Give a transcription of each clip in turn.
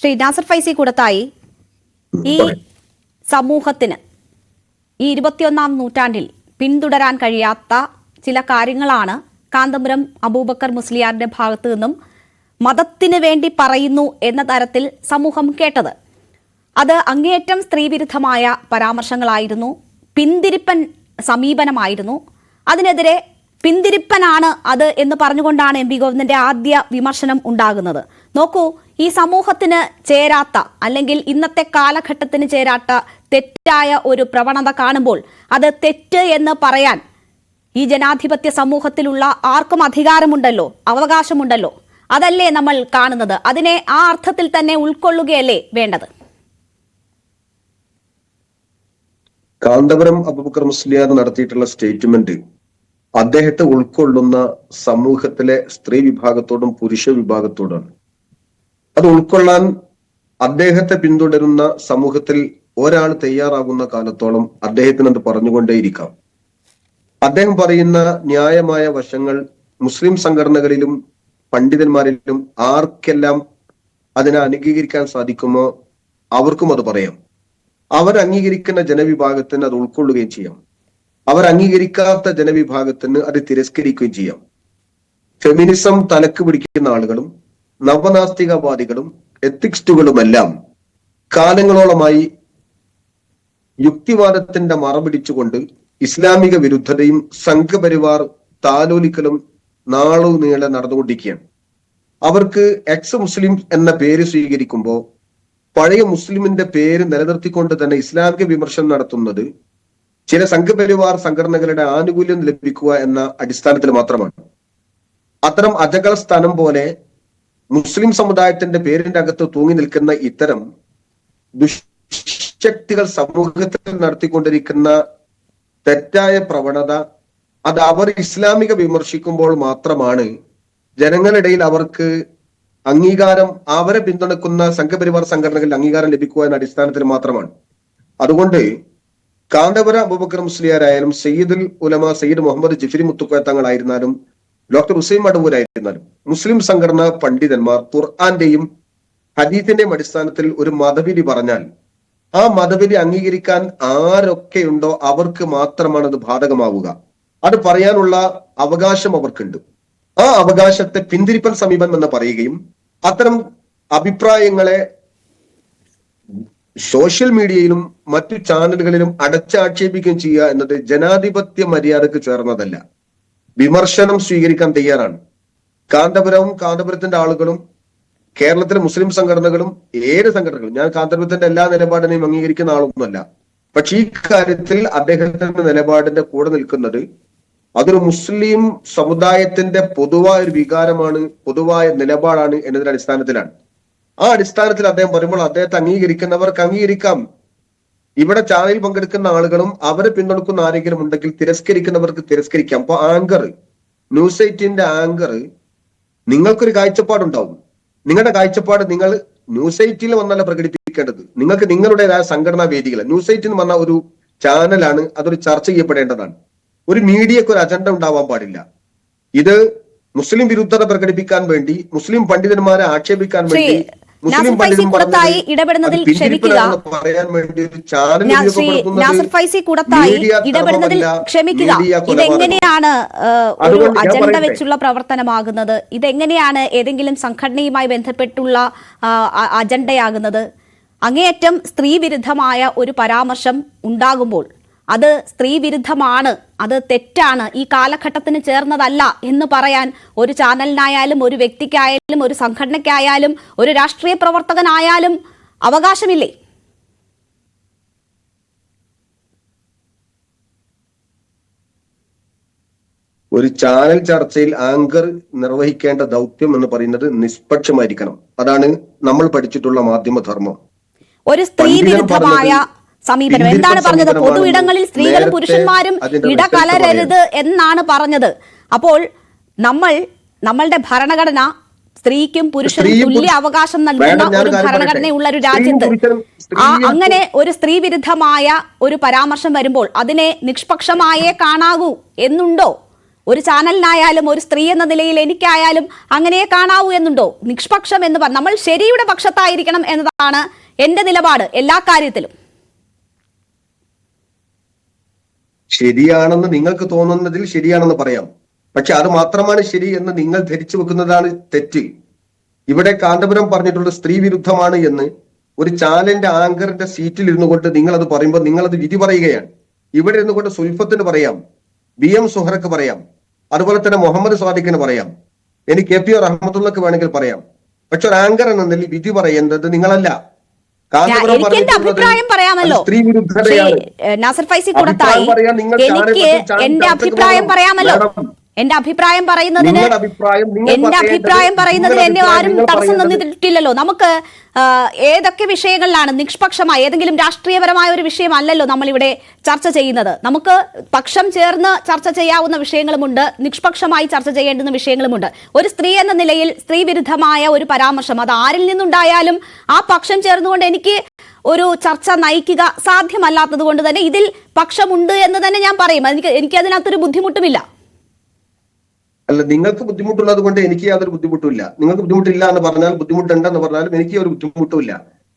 ശ്രീ നാസർ ഫൈസി കൂടത്തായി ഈ സമൂഹത്തിന് ഈ ഇരുപത്തിയൊന്നാം നൂറ്റാണ്ടിൽ പിന്തുടരാൻ കഴിയാത്ത ചില കാര്യങ്ങളാണ് കാന്തപുരം അബൂബക്കർ മുസ്ലിയാറിന്റെ ഭാഗത്തു നിന്നും മതത്തിന് വേണ്ടി പറയുന്നു എന്ന തരത്തിൽ സമൂഹം കേട്ടത്. അത് അങ്ങേയറ്റം സ്ത്രീവിരുദ്ധമായ പരാമർശങ്ങളായിരുന്നു. പിന്തിരിപ്പൻ സമീപനമായിരുന്നു. അതിനെതിരെ പിന്തിരിപ്പനാണ് അത് എന്ന് പറഞ്ഞുകൊണ്ടാണ് എം പി ഗോവിന്ദന്റെ ആദ്യ വിമർശനം ഉണ്ടാകുന്നത്. നോക്കൂ ഈ സമൂഹത്തിന് ചേരാത്ത അല്ലെങ്കിൽ ഇന്നത്തെ കാലഘട്ടത്തിന് ചേരാത്ത തെറ്റായ ഒരു പ്രവണത കാണുമ്പോൾ അത് തെറ്റ് എന്ന് പറയാൻ ഈ ജനാധിപത്യ സമൂഹത്തിലുള്ള ആർക്കും അധികാരമുണ്ടല്ലോ അവകാശമുണ്ടല്ലോ. അതല്ലേ നമ്മൾ കാണുന്നത്. അതിനെ ആ അർത്ഥത്തിൽ തന്നെ ഉൾക്കൊള്ളുകയല്ലേ വേണ്ടത്. കാന്തപുരം അബുബക്കർ മുസ്ലിയാർ നടത്തിയിട്ടുള്ള സ്റ്റേറ്റ്മെന്റ് അദ്ദേഹത്തെ ഉൾക്കൊള്ളുന്ന സമൂഹത്തിലെ സ്ത്രീ വിഭാഗത്തോടും പുരുഷ വിഭാഗത്തോടാണ് അത് ഉൾക്കൊള്ളാൻ അദ്ദേഹത്തെ പിന്തുടരുന്ന സമൂഹത്തിൽ ഒരാൾ തയ്യാറാകുന്ന കാലത്തോളം അദ്ദേഹത്തിന് അത് പറഞ്ഞുകൊണ്ടേയിരിക്കാം. അദ്ദേഹം പറയുന്ന ന്യായമായ വശങ്ങൾ മുസ്ലിം സംഘടനകളിലും പണ്ഡിതന്മാരിലും ആർക്കെല്ലാം അതിനെ അംഗീകരിക്കാൻ സാധിക്കുമോ അവർക്കും അത് പറയാം. അവർ അംഗീകരിക്കുന്ന ജനവിഭാഗത്തിന് അത് ഉൾക്കൊള്ളുകയും ചെയ്യാം. അവർ അംഗീകരിക്കാത്ത ജനവിഭാഗത്തിന് അത് തിരസ്കരിക്കുകയും ചെയ്യാം. ഫെമിനിസം തലക്ക് പിടിക്കുന്ന ആളുകളും നവനാസ്തികവാദികളും എത്തിക്സ്റ്റുകളുമെല്ലാം കാലങ്ങളോളമായി യുക്തിവാദത്തിന്റെ മറപിടിച്ചുകൊണ്ട് ഇസ്ലാമിക വിരുദ്ധതയും സംഘപരിവാർ താലോലിക്കലും നാളു നീളെ നടന്നുകൊണ്ടിരിക്കുകയാണ്. അവർക്ക് എക്സ് മുസ്ലിം എന്ന പേര് സ്വീകരിക്കുമ്പോൾ പഴയ മുസ്ലിമിന്റെ പേര് നിലനിർത്തിക്കൊണ്ട് തന്നെ ഇസ്ലാമിക വിമർശനം നടത്തുന്നത് ചില സംഘപരിവാർ സംഘടനകളുടെ ആനുകൂല്യം ലഭിക്കുക എന്ന അടിസ്ഥാനത്തിൽ മാത്രമാണ്. അത്തരം അജകൾ സ്ഥാനം പോലെ മുസ്ലിം സമുദായത്തിന്റെ പേരിന്റെ അകത്ത് തൂങ്ങി നിൽക്കുന്ന ഇത്തരം ദുശക്തികൾ സമൂഹത്തിൽ നടത്തിക്കൊണ്ടിരിക്കുന്ന തെറ്റായ പ്രവണത അത് അവർ ഇസ്ലാമിക വിമർശിക്കുമ്പോൾ മാത്രമാണ് ജനങ്ങളിടയിൽ അവർക്ക് അംഗീകാരം അവരെ പിന്തുണക്കുന്ന സംഘപരിവാർ സംഘടനകളിൽ അംഗീകാരം ലഭിക്കുക എന്ന അടിസ്ഥാനത്തിൽ മാത്രമാണ്. അതുകൊണ്ട് കാന്തപുര അബൂബക്കർ മുസ്ലിയാരായാലും സയ്യിദുൽ ഉലമ സയ്യിദ് മുഹമ്മദ് ജിഫിരി മുത്തുക്കോയ തങ്ങളായിരുന്നാലും ഡോക്ടർ ഹുസൈൻ മടവൂരായിരുന്നാലും മുസ്ലിം സംഘടനാ പണ്ഡിതന്മാർ ഖുർആാന്റെയും ഹദീത്തിന്റെയും അടിസ്ഥാനത്തിൽ ഒരു മതവിധി പറഞ്ഞാൽ ആ മതവിധി അംഗീകരിക്കാൻ ആരൊക്കെയുണ്ടോ അവർക്ക് മാത്രമാണ് അത് ബാധകമാവുക. അത് പറയാനുള്ള അവകാശം അവർക്കുണ്ട്. ആ അവകാശത്തെ പിന്തിരിപ്പൻ സമീപനം എന്ന് പറയുകയും അത്തരം അഭിപ്രായങ്ങളെ സോഷ്യൽ മീഡിയയിലും മറ്റു ചാനലുകളിലും അടച്ചാക്ഷേപിക്കുകയും ചെയ്യുക എന്നത് ജനാധിപത്യ മര്യാദയ്ക്ക് ചേർന്നതല്ല. വിമർശനം സ്വീകരിക്കാൻ തയ്യാറാണ്. കാന്തപുരവും കാന്തപുരത്തിന്റെ ആളുകളും കേരളത്തിലെ മുസ്ലിം സംഘടനകളും ഏത് സംഘടനകളും ഞാൻ കാന്തപുരത്തിന്റെ എല്ലാ നിലപാടിനെയും അംഗീകരിക്കുന്ന ആളൊന്നുമല്ല. പക്ഷെ ഈ കാര്യത്തിൽ അദ്ദേഹത്തിന്റെ നിലപാടിന്റെ കൂടെ നിൽക്കുന്നത് അതൊരു മുസ്ലിം സമുദായത്തിന്റെ പൊതുവായ ഒരു വികാരമാണ് പൊതുവായ നിലപാടാണ് എന്നതിന്റെ അടിസ്ഥാനത്തിലാണ്. ആ അടിസ്ഥാനത്തിൽ അദ്ദേഹം പറയുമ്പോൾ അദ്ദേഹത്തെ അംഗീകരിക്കുന്നവർക്ക് അംഗീകരിക്കാം. ഇവിടെ ചാനലിൽ പങ്കെടുക്കുന്ന ആളുകളും അവരെ പിന്തുണക്കുന്ന ആരെങ്കിലും ഉണ്ടെങ്കിൽ തിരസ്കരിക്കുന്നവർക്ക് തിരസ്കരിക്കാം. അപ്പൊ ആങ്കർ ന്യൂസ് എയ്റ്റിന്റെ ആങ്കർ നിങ്ങൾക്കൊരു കാഴ്ചപ്പാടുണ്ടാവും. നിങ്ങളുടെ കാഴ്ചപ്പാട് നിങ്ങൾ ന്യൂസ് എയ്റ്റിൽ വന്നല്ല പ്രകടിപ്പിക്കേണ്ടത്. നിങ്ങൾക്ക് നിങ്ങളുടേതായ സംഘടനാ വേദികൾ ന്യൂസ് എയ്റ്റിൽ പറഞ്ഞ ഒരു ചാനലാണ് അതൊരു ചർച്ച ചെയ്യപ്പെടേണ്ടതാണ്. ഒരു മീഡിയക്ക് ഒരു അജണ്ട ഉണ്ടാവാൻ പാടില്ല. ഇത് മുസ്ലിം വിരുദ്ധത പ്രകടിപ്പിക്കാൻ വേണ്ടി മുസ്ലിം പണ്ഡിതന്മാരെ ആക്ഷേപിക്കാൻ വേണ്ടി മുസ്ലിം കൂടത്തായി ഇടപെടുന്നതിൽ ക്ഷമിക്കുക. നാസർ ഫൈസി കൂടത്തായി ഇടപെടുന്നതിൽ ക്ഷമിക്കുക. ഇതെങ്ങനെയാണ് ഒരു അജണ്ട വെച്ചുള്ള പ്രവർത്തനമാകുന്നത്? ഇതെങ്ങനെയാണ് ഏതെങ്കിലും സംഘടനയുമായി ബന്ധപ്പെട്ടുള്ള അജണ്ടയാകുന്നത്? അങ്ങേയറ്റം സ്ത്രീ വിരുദ്ധമായ ഒരു പരാമർശം ഉണ്ടാകുമ്പോൾ അത് സ്ത്രീ വിരുദ്ധമാണ് അത് തെറ്റാണ് ഈ കാലഘട്ടത്തിന് ചേർന്നതല്ല എന്ന് പറയാൻ ഒരു ചാനലിനായാലും ഒരു വ്യക്തിക്കായാലും ഒരു സംഘടനയ്ക്കായാലും ഒരു രാഷ്ട്രീയ പ്രവർത്തകനായാലും അവകാശമില്ലേ? ഒരു ചാനൽ ചർച്ചയിൽ ആങ്കർ നിർവഹിക്കേണ്ട ദൗത്യം എന്ന് പറയുന്നത് നിഷ്പക്ഷമായിരിക്കണം. അതാണ് നമ്മൾ പഠിച്ചിട്ടുള്ള മാധ്യമധർമ്മം. ഒരു സ്ത്രീ വിരുദ്ധമായ സമീപനം. എന്താണ് പറഞ്ഞത്? പൊതുവിടങ്ങളിൽ പൊതു ഇടങ്ങളിൽ സ്ത്രീകളും പുരുഷന്മാരും ഇടകലരരുത് എന്നാണ് പറഞ്ഞത്. അപ്പോൾ നമ്മൾ നമ്മളുടെ ഭരണഘടന സ്ത്രീക്കും പുരുഷനും തുല്യ അവകാശം നൽകുന്ന ഒരു ഭരണഘടനയുള്ള ഒരു. രാജ്യത്ത് ആ അങ്ങനെ ഒരു സ്ത്രീ വിരുദ്ധമായ ഒരു പരാമർശം വരുമ്പോൾ അതിനെ നിഷ്പക്ഷമായേ കാണാകൂ എന്നുണ്ടോ? ഒരു ചാനലിനായാലും ഒരു സ്ത്രീ എന്ന നിലയിൽ എനിക്കായാലും അങ്ങനെ കാണാവൂ എന്നുണ്ടോ? നിഷ്പക്ഷം എന്ന് പറഞ്ഞ നമ്മൾ ശരിയുടെ പക്ഷത്തായിരിക്കണം എന്നതാണ് എന്റെ നിലപാട് എല്ലാ കാര്യത്തിലും. ശരിയാണെന്ന് നിങ്ങൾക്ക് തോന്നുന്നതിൽ ശരിയാണെന്ന് പറയാം. പക്ഷെ അത് മാത്രമാണ് ശരി എന്ന് നിങ്ങൾ ധരിച്ചു വെക്കുന്നതാണ് തെറ്റ്. ഇവിടെ കാന്തപുരം പറഞ്ഞിട്ടുള്ള സ്ത്രീ വിരുദ്ധമാണ് എന്ന് ഒരു ചാലന്റെ ആങ്കറിന്റെ സീറ്റിൽ ഇരുന്നു കൊണ്ട് നിങ്ങൾ അത് പറയുമ്പോൾ നിങ്ങൾ അത് വിധി പറയുകയാണ്. ഇവിടെ ഇരുന്നു കൊണ്ട് സുൽഫത്തിന് പറയാം ബി എം സുഹറക്ക് പറയാം അതുപോലെ തന്നെ മുഹമ്മദ് സ്വാദിഖിന് പറയാം. എനിക്ക് കെ പി ഒ റഹ്മത്തുള്ളക്ക് വേണമെങ്കിൽ പറയാം. പക്ഷെ ഒരു ആങ്കർ എന്ന നിലയിൽ വിധി പറയേണ്ടത് നിങ്ങളല്ല. എനിക്ക് എന്റെ അഭിപ്രായം പറയാമല്ലോ. നാസർ ഫൈസി കൂടത്തായി എനിക്ക് എന്റെ അഭിപ്രായം പറയാമല്ലോ. എന്റെ അഭിപ്രായം പറയുന്നതിന് എന്റെ അഭിപ്രായം പറയുന്നതിന് എന്നെ ആരും തടസ്സം നിന്നിട്ടില്ലല്ലോ നമുക്ക് ഏതൊക്കെ വിഷയങ്ങളിലാണ് നിഷ്പക്ഷമായ ഏതെങ്കിലും രാഷ്ട്രീയപരമായ ഒരു വിഷയമല്ലല്ലോ നമ്മളിവിടെ ചർച്ച ചെയ്യുന്നത്. നമുക്ക് പക്ഷം ചേർന്ന് ചർച്ച ചെയ്യാവുന്ന വിഷയങ്ങളുമുണ്ട് നിഷ്പക്ഷമായി ചർച്ച ചെയ്യേണ്ടുന്ന വിഷയങ്ങളുമുണ്ട്. ഒരു സ്ത്രീ എന്ന നിലയിൽ സ്ത്രീ വിരുദ്ധമായ ഒരു പരാമർശം അത് ആരിൽ നിന്നുണ്ടായാലും ആ പക്ഷം ചേർന്നുകൊണ്ട് എനിക്ക് ഒരു ചർച്ച നയിക്കുക സാധ്യമല്ലാത്തത് കൊണ്ട് തന്നെ ഇതിൽ പക്ഷമുണ്ട് എന്ന് തന്നെ ഞാൻ പറയും. എനിക്ക് എനിക്ക് അതിനകത്തൊരു ബുദ്ധിമുട്ടുമില്ല. അല്ല നിങ്ങൾക്ക് ബുദ്ധിമുട്ടുള്ളത് കൊണ്ട് എനിക്ക് യാതൊരു ബുദ്ധിമുട്ടുമില്ല നിങ്ങൾക്ക് ബുദ്ധിമുട്ടില്ല എന്ന് പറഞ്ഞാൽ ബുദ്ധിമുട്ടുണ്ടെന്ന് പറഞ്ഞാലും എനിക്ക് ഒരു ബുദ്ധിമുട്ടുമില്ല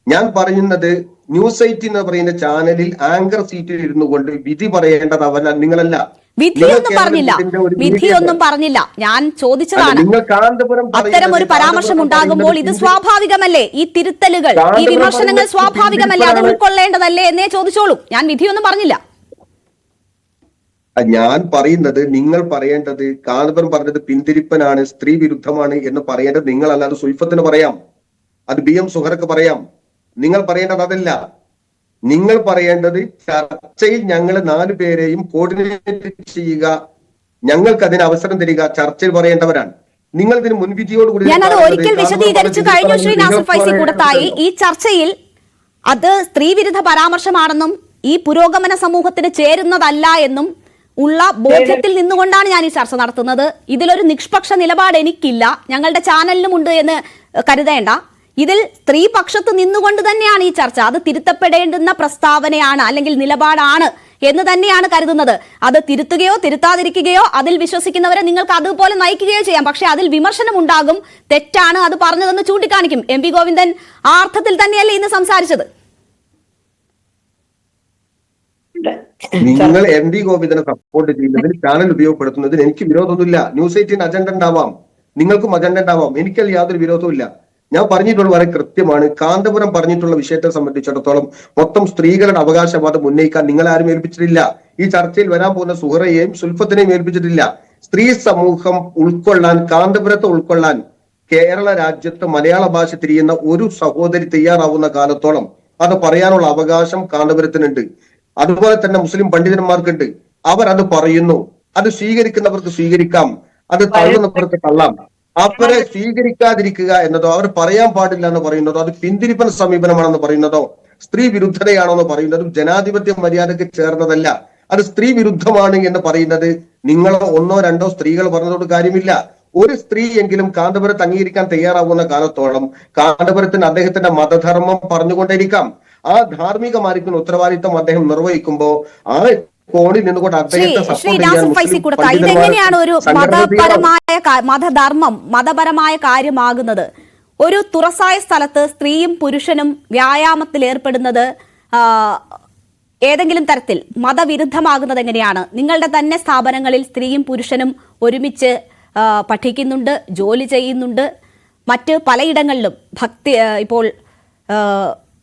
ഞാൻ പറയുന്നത് ന്യൂസ് എയ്റ്റ് എന്ന് പറയുന്ന ചാനലിൽ ആങ്കർ സീറ്റിൽ ഇരുന്നു കൊണ്ട് വിധി പറയേണ്ടത് അവൻ നിങ്ങളല്ല. വിധിയൊന്നും പറഞ്ഞില്ല. വിധിയൊന്നും പറഞ്ഞില്ല. ഞാൻ ചോദിച്ചതാണ്. അത്തരം ഒരു പരാമർശം ഉണ്ടാകുമ്പോൾ ഇത് സ്വാഭാവികമല്ലേ? ഈ തിരുത്തലുകൾ ഈ വിമർശനങ്ങൾ സ്വാഭാവികമല്ലേ? അത്. ഉൾക്കൊള്ളേണ്ടതല്ലേ എന്നേ ചോദിച്ചോളൂ. ഞാൻ വിധിയൊന്നും പറഞ്ഞില്ല. ഞാൻ പറയുന്നത് നിങ്ങൾ പറയേണ്ടത് കാന്തപുരം പറഞ്ഞത് പിന്തിരിപ്പനാണ് സ്ത്രീ വിരുദ്ധമാണ് എന്ന് പറയേണ്ടത് നിങ്ങളല്ലാതെ സുൽഫത്തിന് പറയാം. അത് ബി എം സുഹർക്ക് പറയാം. നിങ്ങൾ പറയേണ്ടത് അതല്ല. നിങ്ങൾ പറയേണ്ടത് ചർച്ചയിൽ ഞങ്ങൾ നാലു പേരെയും കോർഡിനേറ്റ് ചെയ്യുക. ഞങ്ങൾക്ക് അതിന് അവസരം തരിക. ചർച്ചയിൽ പറയേണ്ടവരാണ്. നിങ്ങൾ ഇതിന് മുൻവിധിയോടുകൂടി ഞാൻ അത് കാണുന്നത് ഒരിക്കൽ വിശദീകരിച്ചു കഴിഞ്ഞു ശ്രീ നാസർ ഫൈസി കൂടത്തായി. ഈ ചർച്ചയിൽ അത് സ്ത്രീ വിരുദ്ധ പരാമർശമാണെന്നും ഈ പുരോഗമന സമൂഹത്തിന് ചേരുന്നതല്ല എന്നും ഉള്ള ബോധ്യത്തിൽ നിന്നുകൊണ്ടാണ് ഞാൻ ഈ ചർച്ച നടത്തുന്നത്. ഇതിലൊരു നിഷ്പക്ഷ നിലപാട് എനിക്കില്ല. ഞങ്ങളുടെ ചാനലിനുമുണ്ട് എന്ന് കരുതേണ്ട. ഇതിൽ സ്ത്രീ പക്ഷത്ത് നിന്നുകൊണ്ട് തന്നെയാണ് ഈ ചർച്ച. അത് തിരുത്തപ്പെടേണ്ടുന്ന പ്രസ്താവനയാണ് അല്ലെങ്കിൽ നിലപാടാണ് എന്ന് തന്നെയാണ് കരുതുന്നത്. അത് തിരുത്തുകയോ തിരുത്താതിരിക്കുകയോ അതിൽ വിശ്വസിക്കുന്നവരെ നിങ്ങൾക്ക് അതുപോലെ നയിക്കുകയോ ചെയ്യാം. പക്ഷെ അതിൽ വിമർശനം ഉണ്ടാകും തെറ്റാണ് അത് പറഞ്ഞതെന്ന് ചൂണ്ടിക്കാണിക്കും. എം പി ഗോവിന്ദൻ ആ അർത്ഥത്തിൽ തന്നെയല്ലേ ഇന്ന് സംസാരിച്ചത്. നിങ്ങൾ എം ഡി ഗോവിന്ദനെ സപ്പോർട്ട് ചെയ്യുന്നതിന് ചാനൽ ഉപയോഗപ്പെടുത്തുന്നതിന് എനിക്ക് വിരോധമൊന്നുമില്ല. ന്യൂസ് എയ്റ്റീൻ അജണ്ട ഉണ്ടാവാം. നിങ്ങൾക്കും അജണ്ട ഉണ്ടാവാം. എനിക്കത് യാതൊരു വിരോധവും ഞാൻ പറഞ്ഞിട്ടുള്ള വളരെ കൃത്യമാണ്. കാന്തപുരം പറഞ്ഞിട്ടുള്ള വിഷയത്തെ സംബന്ധിച്ചിടത്തോളം മൊത്തം സ്ത്രീകളുടെ അവകാശവാദം ഉന്നയിക്കാൻ നിങ്ങൾ ആരും ഏൽപ്പിച്ചിട്ടില്ല. ഈ ചർച്ചയിൽ വരാൻ പോകുന്ന സുഹറയെയും സുൽഫത്തിനെയും ഏൽപ്പിച്ചിട്ടില്ല. സ്ത്രീ സമൂഹം ഉൾക്കൊള്ളാൻ കാന്തപുരത്തെ ഉൾക്കൊള്ളാൻ കേരള രാജ്യത്ത് മലയാള ഭാഷ തിരിയുന്ന ഒരു സഹോദരി തയ്യാറാവുന്ന കാലത്തോളം അത് പറയാനുള്ള അവകാശം കാന്തപുരത്തിനുണ്ട്. അതുപോലെ തന്നെ മുസ്ലിം പണ്ഡിതന്മാർക്കുണ്ട്. അവർ അത് പറയുന്നു. അത് സ്വീകരിക്കുന്നവർക്ക് സ്വീകരിക്കാം. അത് തള്ളുന്നവർക്ക് തള്ളാം. അവരെ സ്വീകരിക്കാതിരിക്കുക എന്നതോ അവർ പറയാൻ പാടില്ല എന്ന് പറയുന്നതോ അത് പിന്തിരിപ്പൻ സമീപനമാണെന്ന് പറയുന്നതോ സ്ത്രീ വിരുദ്ധതയാണോ എന്ന് പറയുന്നതും ജനാധിപത്യ മര്യാദയ്ക്ക് ചേർന്നതല്ല. അത് സ്ത്രീ വിരുദ്ധമാണ് എന്ന് പറയുന്നത്. നിങ്ങളോ ഒന്നോ രണ്ടോ സ്ത്രീകൾ പറഞ്ഞതോട് കാര്യമില്ല. ഒരു സ്ത്രീ എങ്കിലും കാന്തപുരത്ത് അംഗീകരിക്കാൻ തയ്യാറാവുന്ന കാലത്തോളം കാന്തപുരത്തിന് അദ്ദേഹത്തിന്റെ മതധർമ്മം പറഞ്ഞുകൊണ്ടേയിരിക്കാം. ആ ധാർമ്മികമായിരിക്കുന്ന ഉത്തരവാദിത്തം അദ്ദേഹം നിർവഹിക്കുമ്പോ ആ കോണിൽ നിന്നുകൊണ്ട് അദ്ദേഹത്തെ ഇതെങ്ങനെയാണ് ഒരു മതപരമായ മതധർമ്മം മതപരമായ കാര്യമാകുന്നത്? ഒരു തുറസായ സ്ഥലത്ത് സ്ത്രീയും പുരുഷനും വ്യായാമത്തിൽ ഏർപ്പെടുന്നത് ഏതെങ്കിലും തരത്തിൽ മതവിരുദ്ധമാകുന്നത് എങ്ങനെയാണ്? നിങ്ങളുടെ തന്നെ സ്ഥാപനങ്ങളിൽ സ്ത്രീയും പുരുഷനും ഒരുമിച്ച് പഠിക്കുന്നുണ്ട് ജോലി ചെയ്യുന്നുണ്ട്. മറ്റ് പലയിടങ്ങളിലും ഭക്തി ഇപ്പോൾ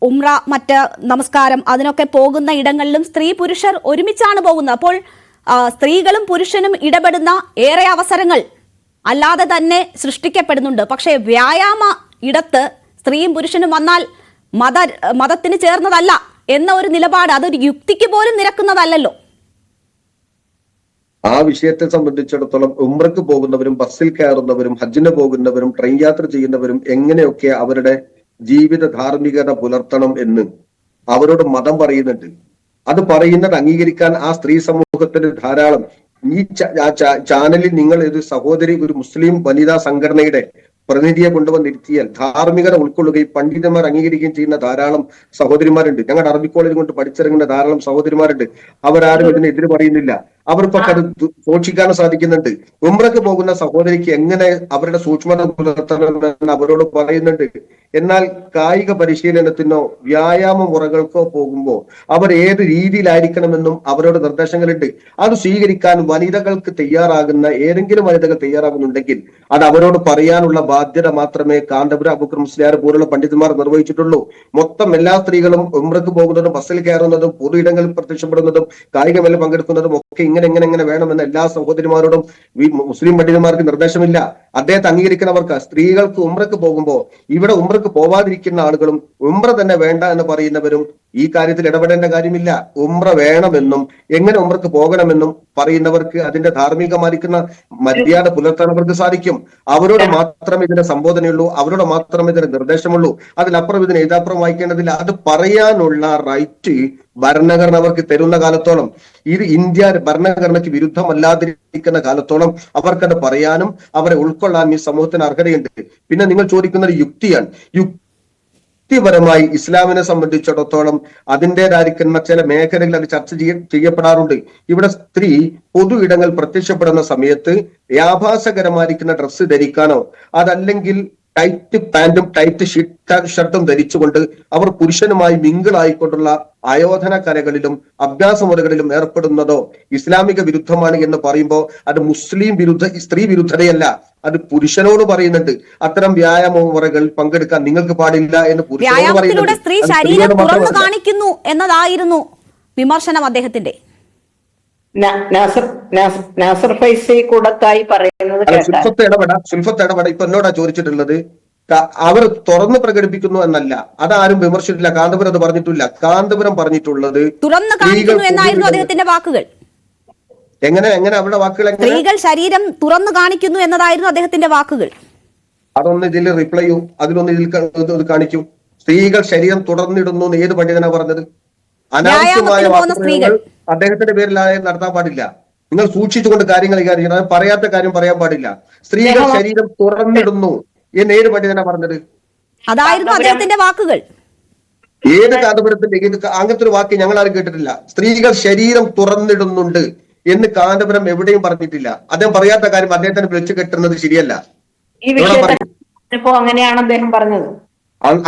ഉംറ മറ്റ് നമസ്കാരം അതിനൊക്കെ പോകുന്ന ഇടങ്ങളിലും സ്ത്രീ പുരുഷർ ഒരുമിച്ചാണ് പോകുന്നത്. അപ്പോൾ സ്ത്രീകളും പുരുഷനും ഇടപെടുന്ന ഏറെ അവസരങ്ങൾ അല്ലാതെ തന്നെ സൃഷ്ടിക്കപ്പെടുന്നുണ്ട്. പക്ഷേ വ്യായാമ ഇടത്ത് സ്ത്രീയും പുരുഷനും വന്നാൽ മത മതത്തിന് ചേർന്നതല്ല എന്ന ഒരു നിലപാട് അതൊരു യുക്തിക്ക് പോലും നിരക്കുന്നതല്ലല്ലോ. ആ വിഷയത്തെ സംബന്ധിച്ചിടത്തോളം ഉംറക്ക് പോകുന്നവരും ബസ്സിൽ കയറുന്നവരും ഹജ്ജിന് പോകുന്നവരും ട്രെയിൻ യാത്ര ചെയ്യുന്നവരും എങ്ങനെയൊക്കെ അവരുടെ ജീവിത ധാർമ്മികത പുലർത്തണം എന്ന് അവരോട് മതം പറയുന്നുണ്ട്. അത് പറയുന്നത് അംഗീകരിക്കാൻ ആ സ്ത്രീ സമൂഹത്തിന് ധാരാളം. ഈ ചാനലിൽ നിങ്ങൾ ഒരു സഹോദരി ഒരു മുസ്ലിം വനിതാ സംഘടനയുടെ പ്രതിനിധിയെ കൊണ്ടുവന്നിരുത്തിയാൽ ധാർമ്മികത ഉൾക്കൊള്ളുകയും പണ്ഡിതന്മാർ അംഗീകരിക്കുകയും ചെയ്യുന്ന ധാരാളം സഹോദരിമാരുണ്ട്. ഞങ്ങളുടെ അറബി കോളേജ് കൊണ്ട് പഠിച്ചിറങ്ങുന്ന ധാരാളം സഹോദരിമാരുണ്ട്. അവരാരും ഇതിനെതിരെ പറയുന്നില്ല. അവർക്കൊക്കെ അത് സൂക്ഷിക്കാൻ സാധിക്കുന്നുണ്ട്. ഉമ്രക്ക് പോകുന്ന സഹോദരിക്ക് എങ്ങനെ അവരുടെ സൂക്ഷ്മത പുലർത്തണമെന്ന് അവരോട് പറയുന്നുണ്ട്. എന്നാൽ കായിക പരിശീലനത്തിനോ വ്യായാമ മുറകൾക്കോ പോകുമ്പോൾ അവർ ഏത് രീതിയിലായിരിക്കണമെന്നും അവരോട് നിർദ്ദേശങ്ങളുണ്ട്. അത് സ്വീകരിക്കാൻ വനിതകൾക്ക് തയ്യാറാകുന്ന ഏതെങ്കിലും വനിതകൾ തയ്യാറാകുന്നുണ്ടെങ്കിൽ അത് അവരോട് പറയാനുള്ള ബാധ്യത മാത്രമേ കാന്തപുര അബുക്കർ മുസ്ലിയാർ പോലുള്ള പണ്ഡിതന്മാർ നിർവഹിച്ചിട്ടുള്ളൂ. മൊത്തം എല്ലാ സ്ത്രീകളും ഉമ്രക്ക് പോകുന്നതും ബസ്സിൽ കയറുന്നതും പൊതു ഇടങ്ങളിൽ പ്രത്യക്ഷപ്പെടുന്നതും കായികമേല പങ്കെടുക്കുന്നതും ഒക്കെ ഇങ്ങനെ ഇങ്ങനെ ഇങ്ങനെ വേണമെന്ന് എല്ലാ സഹോദരിമാരോടും മുസ്ലിം പണ്ഡിതന്മാർക്ക് നിർദ്ദേശമില്ല. അദ്ദേഹത്തെ അംഗീകരിക്കുന്നവർക്ക് സ്ത്രീകൾക്ക് ഉമ്രക്ക് പോകുമ്പോൾ ഇവിടെ ഉമ്രക്ക് പോവാതിരിക്കുന്ന ആളുകളും ഉമ്ര തന്നെ വേണ്ട എന്ന് പറയുന്നവരും ഈ കാര്യത്തിൽ ഇടപെടേണ്ട കാര്യമില്ല. ഉമ്ര വേണമെന്നും എങ്ങനെ ഉമ്രക്ക് പോകണമെന്നും പറയുന്നവർക്ക് അതിന്റെ ധാർമ്മികമായിരിക്കുന്ന മര്യാദ പുലർത്താൻ അവർക്ക് സാധിക്കും. അവരോട് മാത്രമേ ഇതിന്റെ സംബോധനയുള്ളൂ അവരോട് മാത്രമേ ഇതിന് നിർദ്ദേശമുള്ളൂ. അതിലപ്പുറം ഇതിന് എഴുതാപ്പുറം വായിക്കേണ്ടതില്ല. അത് പറയാനുള്ള റൈറ്റ് ഭരണഘടന അവർക്ക് തരുന്ന കാലത്തോളം. ഇത് ഇന്ത്യ ഭരണഘടനയ്ക്ക് വിരുദ്ധമല്ലാതിരിക്കുന്ന കാലത്തോളം അവർക്കത് പറയാനും അവരെ ഉൾക്കൊള്ളാനും ഈ സമൂഹത്തിന് അർഹതയുണ്ട്. പിന്നെ നിങ്ങൾ ചോദിക്കുന്ന ഒരു യുക്തിയാണ്. യുക്തി യുക്തിപരമായി ഇസ്ലാമിനെ സംബന്ധിച്ചിടത്തോളം അതിന്റെതായിരിക്കുന്ന ചില മേഖലകളിൽ അത് ചർച്ച ചെയ്യ ചെയ്യപ്പെടാറുണ്ട്. ഇവിടെ സ്ത്രീ പൊതു ഇടങ്ങൾ പ്രത്യക്ഷപ്പെടുന്ന സമയത്ത് വ്യാഭാസകരമായിരിക്കുന്ന ഡ്രസ്സ് ധരിക്കാനോ അതല്ലെങ്കിൽ ടൈറ്റ് പാന്റും ടൈറ്റ് ഷർട്ടും ധരിച്ചുകൊണ്ട് അവർ പുരുഷനുമായി മിങ്കിൾ ആയിക്കൊണ്ടുള്ള ആയോധന കലകളിലും അഭ്യാസമുറകളിലും ഏർപ്പെടുന്നതോ ഇസ്ലാമിക വിരുദ്ധമാണ് എന്ന് പറയുമ്പോൾ അത് മുസ്ലിം വിരുദ്ധ സ്ത്രീ വിരുദ്ധതയല്ല. അത് പുരുഷനോട് പറയുന്നുണ്ട്. അത്തരം വ്യായാമ മുറകൾ പങ്കെടുക്കാൻ നിങ്ങൾക്ക് പാടില്ല എന്ന് പുരുഷനോട് പറയുന്നു പറയുന്നുണ്ട് എന്നതായിരുന്നു വിമർശനം അദ്ദേഹത്തിന്റെ. നാസർ ഫൈസി കൂടത്തായി പറയുന്നത് സുൽഫത്ത് ഇടപെട. സുൽഫത്ത് ഇടപെട. ഇപ്പൊ എന്നോടാ ചോദിച്ചിട്ടുള്ളത്? അവർ തുറന്ന് പ്രകടിപ്പിക്കുന്നു എന്നല്ല. അതാരും വിമർശിച്ചിട്ടില്ല. കാന്തപുരം അത് പറഞ്ഞിട്ടില്ല. കാന്തപുരം പറഞ്ഞിട്ടുള്ളത് തുറന്നു സ്ത്രീകൾ കാണിക്കുന്നു എന്നായിരുന്നു അദ്ദേഹത്തിന്റെ വാക്കുകൾ. എങ്ങനെ എങ്ങനെ അവരുടെ വാക്കുകൾ സ്ത്രീകൾ ശരീരം തുറന്നു കാണിക്കുന്നു എന്നതായിരുന്നു അദ്ദേഹത്തിന്റെ വാക്കുകൾ. അതൊന്ന് ഇതിൽ റിപ്ലൈ ചെയ്യും. അതിലൊന്ന് ഇതിൽ കാണിക്കൂ. സ്ത്രീകൾ ശരീരം തുറന്നിടുന്നു എന്ന് ഏത് പണ്ഡിതനാ പറഞ്ഞത്? അനാവശ്യമായ വാക്കുകൾ അദ്ദേഹത്തിന്റെ പേരിലായ നടത്താൻ പാടില്ല. നിങ്ങൾ സൂക്ഷിച്ചുകൊണ്ട് കാര്യങ്ങൾ കൈകാര്യം ചെയ്യണം പറയാത്ത കാര്യം പറയാൻ പാടില്ല. സ്ത്രീകൾ ശരീരം തുറന്നിടുന്നു ഈ നേര് പണ്ഡിതനാ പറഞ്ഞത്? അതായിരുന്നു അദ്ദേഹത്തിന്റെ വാക്കുകൾ. ഏത് കാന്തപുരത്തിന്റെ ഏത് അങ്ങനത്തെ ഒരു വാക്ക് ഞങ്ങൾ ആരും കേട്ടിട്ടില്ല. സ്ത്രീകൾ ശരീരം തുറന്നിടുന്നുണ്ട് എന്ന് കാന്തപുരം എവിടെയും പറഞ്ഞിട്ടില്ല. അദ്ദേഹം പറയാത്ത കാര്യം അദ്ദേഹത്തിന് വിളിച്ചു കെട്ടുന്നത് ശരിയല്ല. ഈ വിഷയത്തിൽ അങ്ങനെയാണ് അദ്ദേഹം പറഞ്ഞത്.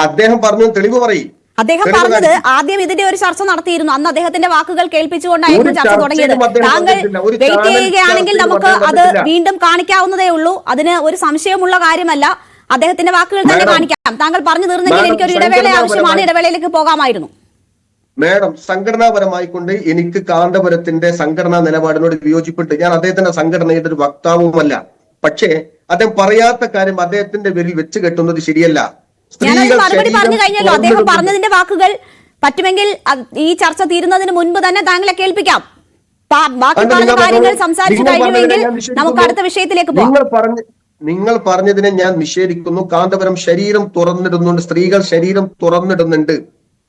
അദ്ദേഹം പറഞ്ഞു തെളിവ് പറയും. അദ്ദേഹം പറഞ്ഞത് ആദ്യം ഇതിന്റെ ഒരു ചർച്ച നടത്തിയിരുന്നു. അന്ന് അദ്ദേഹത്തിന്റെ വാക്കുകൾ കേൾപ്പിച്ചുകൊണ്ടായിരുന്നു ചർച്ച തുടങ്ങിയത്. താങ്കൾ വെയിറ്റ് ചെയ്യുകയാണെങ്കിൽ നമുക്ക് അത് വീണ്ടും കാണിക്കാവുന്നതേ ഉള്ളൂ. അതിന് ഒരു സംശയമുള്ള കാര്യമല്ല. അദ്ദേഹത്തിന്റെ വാക്കുകൾ തന്നെ കാണിക്കാം. താങ്കൾ പറഞ്ഞു തീർന്നെങ്കിൽ എനിക്ക് ഒരു ഇടവേള ആവശ്യമാണ്. ഇടവേളയിലേക്ക് പോകാമായിരുന്നു. മേഡം സംഘടനാപരമായിക്കൊണ്ട് എനിക്ക് കാന്തപുരത്തിന്റെ സംഘടനാ നിലപാടിനോട് വിയോജിപ്പിട്ട് ഞാൻ അദ്ദേഹത്തിന്റെ സംഘടനയുടെ ഒരു വക്താവുമല്ല. പക്ഷേ അദ്ദേഹം പറയാത്ത കാര്യം അദ്ദേഹത്തിന്റെ പേരിൽ വെച്ച് കെട്ടുന്നത് ശരിയല്ല. സ്ത്രീകൾ മറുപടി പറഞ്ഞു കഴിഞ്ഞല്ലോ. അദ്ദേഹം. പറഞ്ഞതിന്റെ വാക്കുകൾ പറ്റുമെങ്കിൽ ഈ ചർച്ച തീരുന്നതിന് മുൻപ് തന്നെ താങ്കളെ കേൾപ്പിക്കാം. ബാക്കി പറഞ്ഞ നിങ്ങൾ കാര്യങ്ങൾ സംസാരിച്ചു കഴിഞ്ഞുവെങ്കിൽ. നമുക്ക് അടുത്ത വിഷയത്തിലേക്ക് പോകാം. നിങ്ങൾ പറഞ്ഞതിനെ ഞാൻ നിഷേധിക്കുന്നു. കാന്തപുരം ശരീരം തുറന്നിടുന്നുണ്ട്. സ്ത്രീകൾ ശരീരം തുറന്നിടുന്നുണ്ട്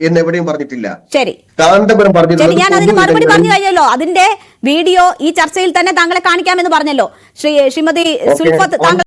എന്ന് എവിടെയും പറഞ്ഞിട്ടില്ല. ശരി. കാന്തപുരം പറഞ്ഞു ഞാൻ അതിന് മറുപടി പറഞ്ഞു കഴിഞ്ഞല്ലോ. അതിന്റെ വീഡിയോ ഈ ചർച്ചയിൽ തന്നെ താങ്കളെ കാണിക്കാമെന്ന് പറഞ്ഞല്ലോ. ശ്രീ ശ്രീമതി സുൽഫത്ത് താങ്കൾ